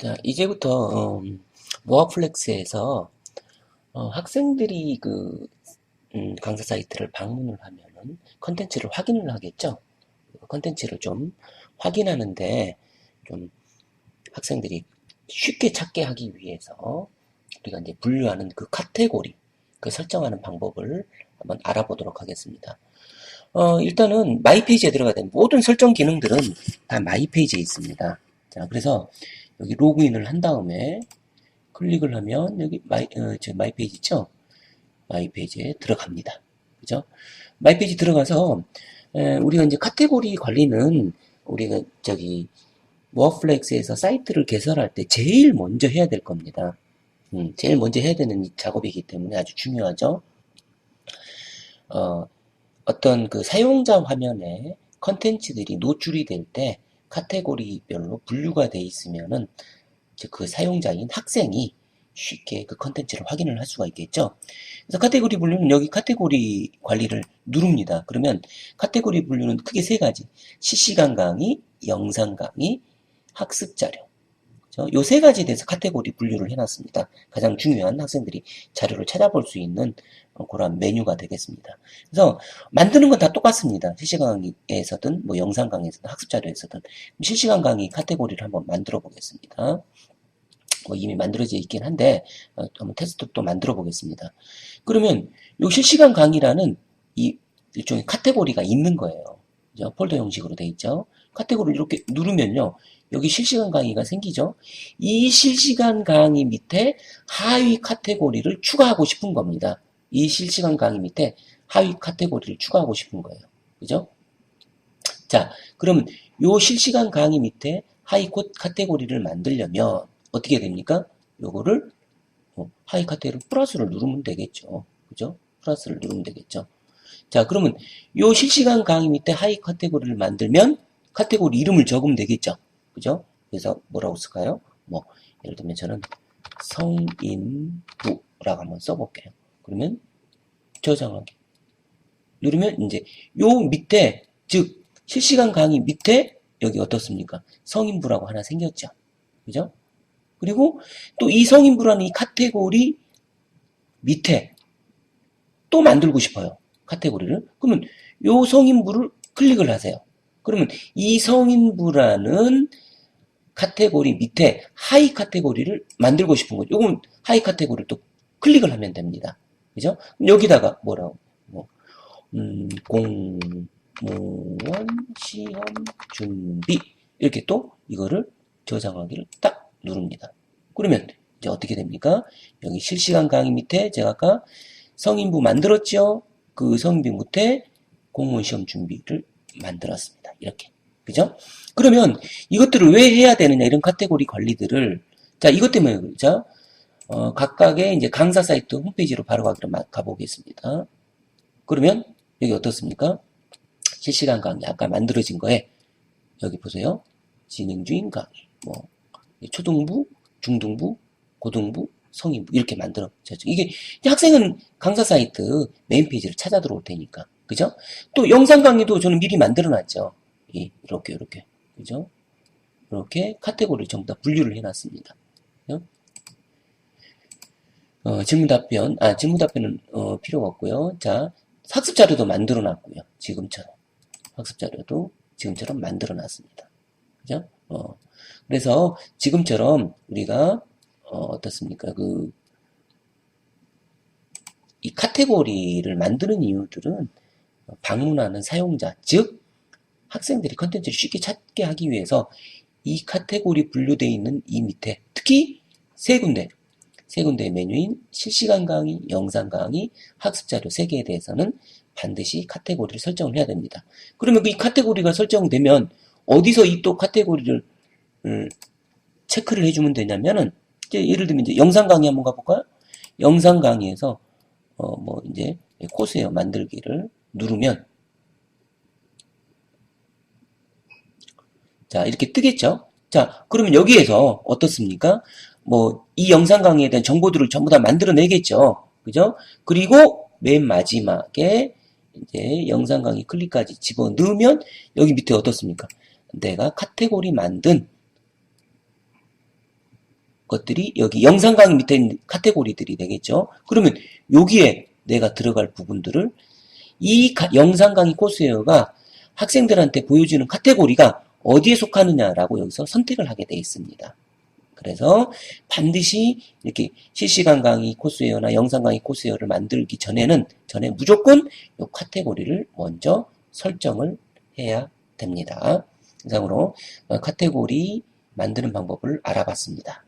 자, 이제부터 음, 모아플렉스에서 어, 학생들이 그 음, 강사 사이트를 방문을 하면은 컨텐츠를 확인을 하겠죠. 컨텐츠를 좀 확인하는데 좀 학생들이 쉽게 찾게 하기 위해서 우리가 이제 분류하는 그 카테고리, 그 설정하는 방법을 한번 알아보도록 하겠습니다. 어, 일단은 마이 페이지에 들어가된 모든 설정 기능들은 다 마이 페이지에 있습니다. 자, 그래서 여기 로그인을 한 다음에 클릭을 하면 여기 마이, 어, 저 마이 페이지 있죠? 마이 페이지에 들어갑니다. 그죠? 마이 페이지 들어가서 에, 우리가 이제 카테고리 관리는 우리가 저기 워플렉스에서 사이트를 개설할 때 제일 먼저 해야 될 겁니다. 음, 제일 먼저 해야 되는 작업이기 때문에 아주 중요하죠. 어, 어떤 그 사용자 화면에 컨텐츠들이 노출이 될 때 카테고리별로 분류가 되어 있으면은 그 사용자인 학생이 쉽게 그 컨텐츠를 확인을 할 수가 있겠죠. 그래서 카테고리 분류는 여기 카테고리 관리를 누릅니다. 그러면 카테고리 분류는 크게 세 가지. 실시간 강의, 영상 강의, 학습 자료. 요 세 가지에 대해서 카테고리 분류를 해놨습니다. 가장 중요한 학생들이 자료를 찾아볼 수 있는 그런 메뉴가 되겠습니다. 그래서 만드는 건 다 똑같습니다. 실시간 강의에서든 뭐 영상 강의에서든 학습 자료에서든 실시간 강의 카테고리를 한번 만들어 보겠습니다. 뭐 이미 만들어져 있긴 한데 어, 한번 테스트 또 만들어 보겠습니다. 그러면 이 실시간 강의라는 이 일종의 카테고리가 있는 거예요. 폴더 형식으로 돼 있죠. 카테고리를 이렇게 누르면요. 여기 실시간 강의가 생기죠. 이 실시간 강의 밑에 하위 카테고리를 추가하고 싶은 겁니다. 이 실시간 강의 밑에 하위 카테고리를 추가하고 싶은 거예요. 그죠? 자, 그러면 요 실시간 강의 밑에 하위 카테고리를 만들려면 어떻게 됩니까? 요거를 어, 하위 카테고리 플러스를 누르면 되겠죠. 그죠? 플러스를 누르면 되겠죠. 자, 그러면 요 실시간 강의 밑에 하위 카테고리를 만들면 카테고리 이름을 적으면 되겠죠. 그죠? 그래서 뭐라고 쓸까요? 뭐, 예를 들면 저는 성인부라고 한번 써볼게요. 그러면 저장하기. 누르면 이제 요 밑에, 즉, 실시간 강의 밑에 여기 어떻습니까? 성인부라고 하나 생겼죠. 그죠? 그리고 또 이 성인부라는 이 카테고리 밑에 또 만들고 싶어요. 카테고리를. 그러면 요 성인부를 클릭을 하세요. 그러면 이 성인부라는 카테고리 밑에 하이 카테고리를 만들고 싶은 거죠. 요건 하이 카테고리를 또 클릭을 하면 됩니다. 그죠? 여기다가 뭐라고, 뭐, 음, 공무원 시험 준비. 이렇게 또 이거를 저장하기를 딱 누릅니다. 그러면 이제 어떻게 됩니까? 여기 실시간 강의 밑에 제가 아까 성인부 만들었죠? 그 성인부 밑에 공무원 시험 준비를 만들었습니다. 이렇게. 그죠? 그러면 이것들을 왜 해야 되느냐, 이런 카테고리 관리들을. 자, 이것 때문에 그렇죠? 어, 각각의 이제 강사 사이트 홈페이지로 바로 가기로 가보겠습니다. 그러면 여기 어떻습니까? 실시간 강의, 아까 만들어진 거에 여기 보세요. 진행 중인 강의, 뭐, 초등부, 중등부, 고등부, 성인부, 이렇게 만들어졌죠. 이게, 학생은 강사 사이트 메인 페이지를 찾아 들어올 테니까. 그죠? 또 영상 강의도 저는 미리 만들어 놨죠. 이렇게, 이렇게. 그죠? 이렇게 카테고리를 전부 다 분류를 해 놨습니다. 어, 질문 답변, 아, 질문 답변은, 어, 필요가 없고요. 자, 학습 자료도 만들어 놨고요. 지금처럼. 학습 자료도 지금처럼 만들어 놨습니다. 그죠? 어, 그래서 지금처럼 우리가, 어, 어떻습니까? 그, 이 카테고리를 만드는 이유들은 방문하는 사용자, 즉, 학생들이 컨텐츠를 쉽게 찾게 하기 위해서 이 카테고리 분류되어 있는 이 밑에 특히 세 군데 세 군데의 메뉴인 실시간 강의, 영상 강의, 학습 자료 세 개에 대해서는 반드시 카테고리를 설정을 해야 됩니다. 그러면 이 카테고리가 설정되면 어디서 이 또 카테고리를 음, 체크를 해주면 되냐면은 이제 예를 들면 이제 영상 강의 한번 가볼까요? 영상 강의에서 어 뭐 이제 코스웨어 만들기를 누르면 자 이렇게 뜨겠죠? 자 그러면 여기에서 어떻습니까? 뭐 이 영상 강의에 대한 정보들을 전부 다 만들어내겠죠. 그죠? 그리고 맨 마지막에 이제 영상 강의 클릭까지 집어 넣으면 여기 밑에 어떻습니까? 내가 카테고리 만든 것들이 여기 영상 강의 밑에 있는 카테고리들이 되겠죠. 그러면 여기에 내가 들어갈 부분들을 이 가- 영상 강의 코스웨어가 학생들한테 보여주는 카테고리가 어디에 속하느냐라고 여기서 선택을 하게 되어 있습니다. 그래서 반드시 이렇게 실시간 강의 코스웨어나 영상 강의 코스웨어를 만들기 전에는 전에 무조건 이 카테고리를 먼저 설정을 해야 됩니다. 이상으로 어, 카테고리 만드는 방법을 알아봤습니다.